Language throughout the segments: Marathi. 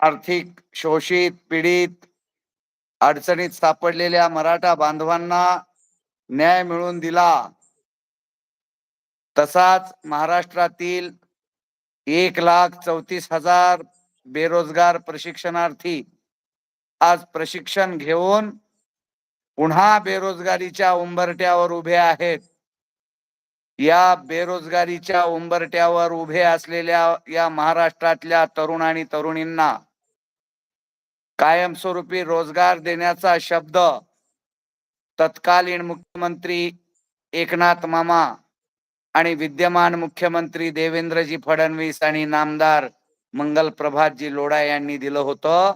आर्थिक शोषित पीडित अडचणीत सापडलेल्या मराठा बांधवांना न्याय मिळवून दिला. तसाच महाराष्ट्रातील एक लाख चौतीस हजार बेरोजगार प्रशिक्षणार्थी आज प्रशिक्षण घेऊन पुन्हा बेरोजगारीच्या उंबरट्यावर उभे आहेत. या बेरोजगारीच्या उंबरट्यावर उभे असलेल्या या महाराष्ट्रातल्या तरुण आणि तरुणींना कायमस्वरूपी रोजगार देण्याचा शब्द तत्कालीन मुख्यमंत्री एकनाथ मामा आणि विद्यमान मुख्यमंत्री देवेंद्रजी फडणवीस आणि नामदार मंगल प्रभातजी लोढा यांनी दिलं होतं.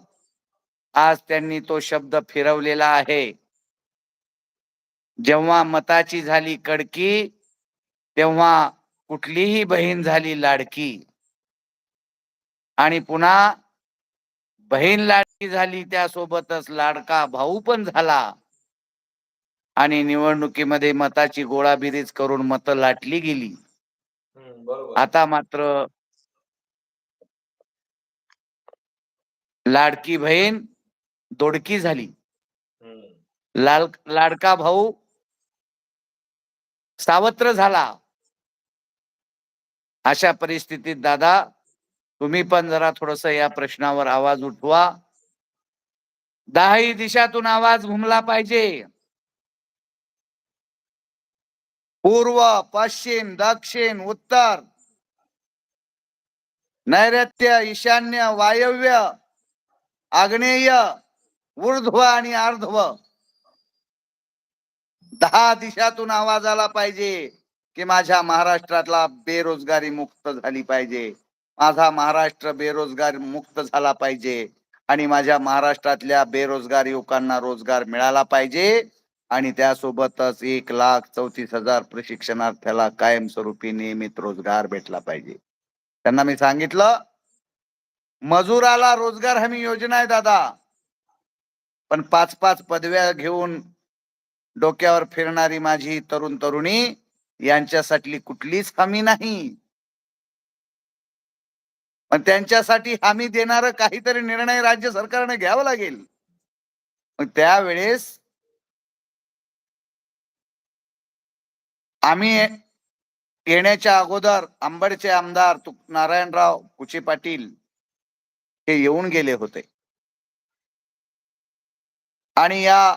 आज त्यांनी तो शब्द फिरवलेला आहे. जेव्हा मताची झाली कडकी तेव्हा कुठलीही बहीण झाली लाडकी. आणि पुन्हा बहीण लाडकी झाली त्यासोबतच लाडका भाऊ पण झाला. आणि निवडणुकीमध्ये मताची गोळाबिरीज करून मतं लाटली गेली. आता मात्र लाडकी बहीण दोडकी झाली. लाल लाडका भाऊ सावत्र झाला. अशा परिस्थितीत दादा तुम्ही पण जरा थोडस या प्रश्नावर आवाज उठवा. दहाही दिशातून आवाज घुमला पाहिजे. पूर्व पश्चिम दक्षिण उत्तर. नैऋत्य ईशान्य वायव्य आग्नेय ऊर्ध्व आणि अर्ध्व दहा दिशातून आवाज आला पाहिजे की माझ्या महाराष्ट्रातला बेरोजगारी मुक्त झाली पाहिजे. माझा महाराष्ट्र बेरोजगार मुक्त झाला पाहिजे आणि माझ्या महाराष्ट्रातल्या बेरोजगार युवकांना रोजगार मिळाला पाहिजे आणि त्यासोबतच एक लाख चौतीस हजार प्रशिक्षणार्थ्याला कायमस्वरूपी नियमित रोजगार भेटला पाहिजे. त्यांना मी सांगितलं मजुराला रोजगार हमी योजना आहे दादा. पण पाच पाच पदव्या घेऊन डोक्यावर फिरणारी माझी तरुण तरुणी यांच्यासाठी कुठलीच हमी नाही. पण त्यांच्यासाठी हमी देणार काहीतरी निर्णय राज्य सरकारने घ्यावा लागेल. मग त्यावेळेस आम्ही येण्याच्या अगोदर आंबडचे आमदार नारायणराव कुचे पाटील हे येऊन गेले होते. आणि या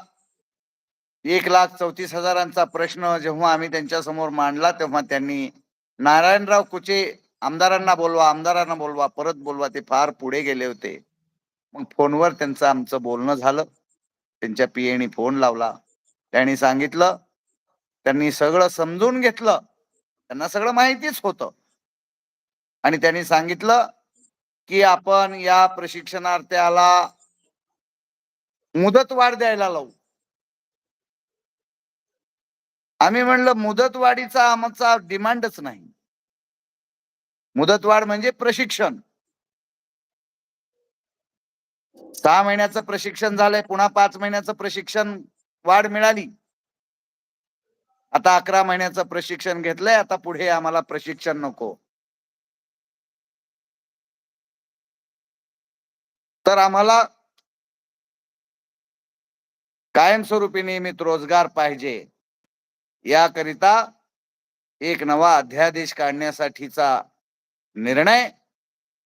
एक लाख चौतीस हजारांचा प्रश्न जेव्हा आम्ही त्यांच्यासमोर मांडला तेव्हा त्यांनी नारायणराव कुचे आमदारांना बोलवा आमदारांना बोलवा परत बोलवा ते फार पुढे गेले होते. मग फोनवर त्यांचं आमचं बोलणं झालं. त्यांच्या पियेनी फोन लावला. त्यांनी सांगितलं त्यांनी सगळं समजून घेतलं. त्यांना सगळं माहितीच होतं. आणि त्यांनी सांगितलं की आपण या प्रशिक्षणार्थ्याला मुदत वाढ द्यायला लावू. आम्ही म्हणलं मुदतवाढीचा आमचा डिमांडच नाही. मुदतवाढ म्हणजे प्रशिक्षण. सहा महिन्याचं प्रशिक्षण झालंय पुन्हा पाच महिन्याचं प्रशिक्षण वाढ मिळाली. आता अकरा महिन्याचं प्रशिक्षण घेतलंय आता पुढे आम्हाला प्रशिक्षण नको. तर आम्हाला कायमस्वरूपी नियमित रोजगार पाहिजे याकरिता एक नवा अध्यादेश काढण्यासाठीचा निर्णय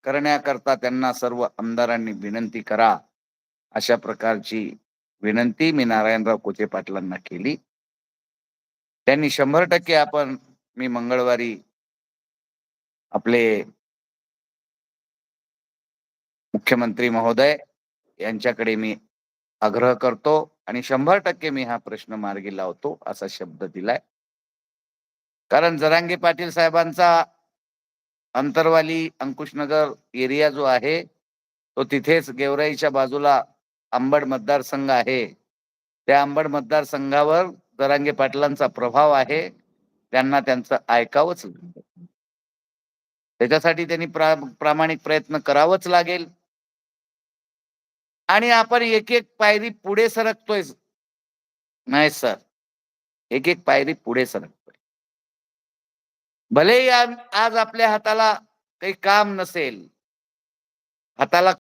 करण्याकरता त्यांना सर्व आमदारांनी विनंती करा. अशा प्रकारची विनंती मी नारायणराव कोचे पाटलांना केली. त्यांनी शंभर टक्के आपण मी मंगळवारी आपले मुख्यमंत्री महोदय यांच्याकडे मी आग्रह करतो आणि शंभर टक्के मी हा प्रश्न मार्गी लावतो असा शब्द दिलाय. कारण जरांगे पाटील साहेबांचा अंतरवाली अंकुशनगर एरिया जो आहे तो तिथेच गेवराईच्या बाजूला आंबड मतदारसंघ आहे. त्या आंबड मतदारसंघावर जरांगे पाटलांचा प्रभाव आहे. त्यांना त्यांचं ऐकावंच त्याच्यासाठी त्यांनी प्रा प्रामाणिक प्रयत्न करावंच लागेल. आणि आपण एक एक पायरी पुढे सरकतोय. नाही सर. एक एक पायरी पुढे सरकतो भलेही आज आपल्या हाताला काही काम नसेल हाताला